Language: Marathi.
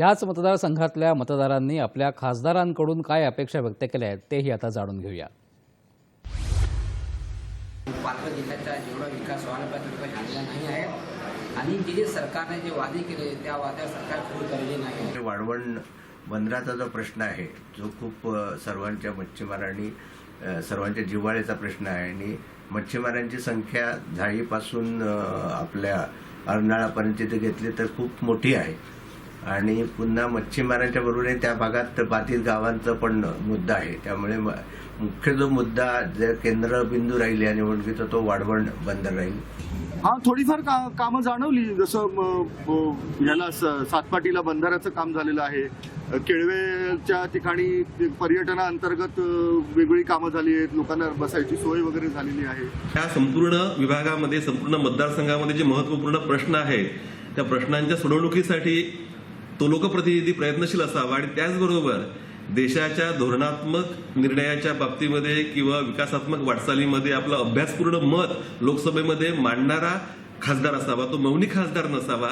याच मतदारसंघातल्या मतदारांनी आपल्या खासदारांकडून काय अपेक्षा व्यक्त केल्या आहेत तेही आता जाणून घेऊया. पालघर जिल्ह्याचा जेवढा विकास व्हायला पाहिजे तेवढा झालेला नाही आहे आणि जे जे सरकारने जे वादे केले त्या वाद्या सरकार पूर्ण केलेले नाही आहे. वाढवण बंदराचा जो प्रश्न आहे जो खूप सर्वांच्या मच्छीमारांनी सर्वांच्या जिव्हाळ्याचा प्रश्न आहे आणि मच्छीमारांची संख्या झाळीपासून आपल्या अर्नाळापर्यंत घेतली तर खूप मोठी आहे. आणि पुन्हा मच्छीमारांच्या बरोबर त्या भागात बाधित गावांचा पण मुद्दा आहे. त्यामुळे मुख्य जो मुद्दा जर केंद्रबिंदू राहील या निवडणुकीचा तो वाढवण बंदर राहील. हा थोडीफार का कामं जाणवली. जसं याला स- सातपाटीला बंधाऱ्याचं काम झालेलं आहे. केळवेच्या ठिकाणी पर्यटनाअंतर्गत अ, वेगळी कामं झाली आहेत. लोकांना बसायची सोय वगैरे झालेली आहे. या संपूर्ण विभागामध्ये संपूर्ण मतदारसंघामध्ये जे महत्त्वपूर्ण प्रश्न आहेत त्या प्रश्नांच्या सोडवणुकीसाठी तो लोकप्रतिनिधी प्रयत्नशील असावा आणि त्याचबरोबर देशाच्या धोरणात्मक निर्णयाच्या बाबतीमध्ये किंवा विकासात्मक वाटचालीमध्ये आपलं अभ्यासपूर्ण मत लोकसभेमध्ये मांडणारा खासदार असावा तो मौनी खासदार नसावा.